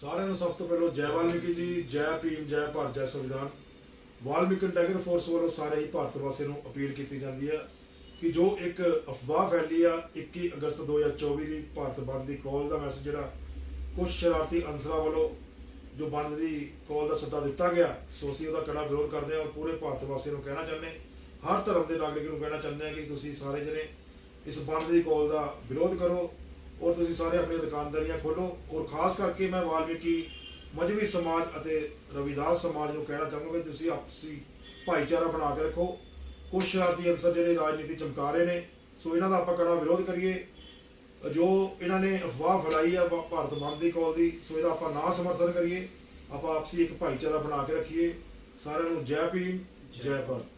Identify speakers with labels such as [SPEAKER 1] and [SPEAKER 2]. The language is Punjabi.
[SPEAKER 1] ਸਾਰਿਆਂ ਨੂੰ ਸਭ ਤੋਂ ਪਹਿਲਾਂ ਜੈ ਵਾਲਮੀਕੀ ਜੀ, ਜੈ ਭੀਮ, ਜੈ ਭਾਰਤ, ਜੈ ਸੰਵਿਧਾਨ। ਵਾਲਮੀਕੀ ਟਾਈਗਰ ਫੋਰਸ ਵੱਲੋਂ ਸਾਰੇ ਹੀ ਭਾਰਤ ਵਾਸੀਆਂ ਨੂੰ ਅਪੀਲ ਕੀਤੀ ਜਾਂਦੀ ਹੈ ਕਿ ਜੋ ਇੱਕ ਅਫਵਾਹ ਫੈਲੀ ਆ 21 ਅਗਸਤ 2024 ਦੀ ਭਾਰਤ ਬੰਦ ਦੀ ਕਾਲ ਦਾ ਮੈਸੇਜ ਜਿਹੜਾ ਕੁਝ ਸ਼ਰਾਰਤੀ ਅੰਸਰਾਂ ਵੱਲੋਂ ਜੋ ਬੰਦ ਦੀ ਕਾਲ ਦਾ ਸੱਦਾ ਦਿੱਤਾ ਗਿਆ, ਸੋ ਅਸੀਂ ਉਹਦਾ ਕੜਾ ਵਿਰੋਧ ਕਰਦੇ ਹਾਂ ਔਰ ਪੂਰੇ ਭਾਰਤ ਵਾਸੀਆਂ ਨੂੰ ਕਹਿਣਾ ਚਾਹੁੰਦੇ ਹਰ ਧਰਮ ਦੇ ਨਾਗਰਿਕ ਨੂੰ ਕਹਿਣਾ ਚਾਹੁੰਦੇ ਹਾਂ ਕਿ ਤੁਸੀਂ ਸਾਰੇ ਜਣੇ ਇਸ ਬੰਦ ਦੀ ਕਾਲ ਦਾ ਵਿਰੋਧ ਕਰੋ। ਔਰ ਤੁਸੀਂ ਸਾਰੇ ਆਪਣੀਆਂ ਦੁਕਾਨਦਾਰੀਆਂ ਖੋਲੋ। ਔਰ ਖਾਸ ਕਰਕੇ ਮੈਂ ਵਾਲਮੀਕੀ ਮਜਬੀ ਸਮਾਜ ਅਤੇ ਰਵਿਦਾਸ ਸਮਾਜ ਨੂੰ ਕਹਿਣਾ ਚਾਹਾਂਗਾ ਕਿ ਤੁਸੀਂ ਆਪਸੀ ਭਾਈਚਾਰਾ ਬਣਾ ਕੇ ਰੱਖੋ। ਕੁਝ ਸ਼ਰਾਰਤੀ ਅਨਸਰ ਜਿਹੜੇ ਰਾਜਨੀਤੀ ਚਮਕਾ ਰਹੇ ਨੇ, ਸੋ ਇਹਨਾਂ ਦਾ ਆਪਾਂ ਕੜਾ ਵਿਰੋਧ ਕਰੀਏ। ਜੋ ਇਹਨਾਂ ਨੇ ਅਫਵਾਹ ਫੜਾਈ ਆ ਭਾਰਤ ਬੰਦ ਦੀ ਕਾਲ ਦੀ, ਸੋ ਇਹਦਾ ਆਪਾਂ ਨਾ ਸਮਰਥਨ ਕਰੀਏ। ਆਪਾਂ ਆਪਸੀ ਇੱਕ ਭਾਈਚਾਰਾ ਬਣਾ ਕੇ ਰੱਖੀਏ। ਸਾਰਿਆਂ ਨੂੰ ਜੈ ਭੀਮ, ਜੈ ਭਾਰਤ।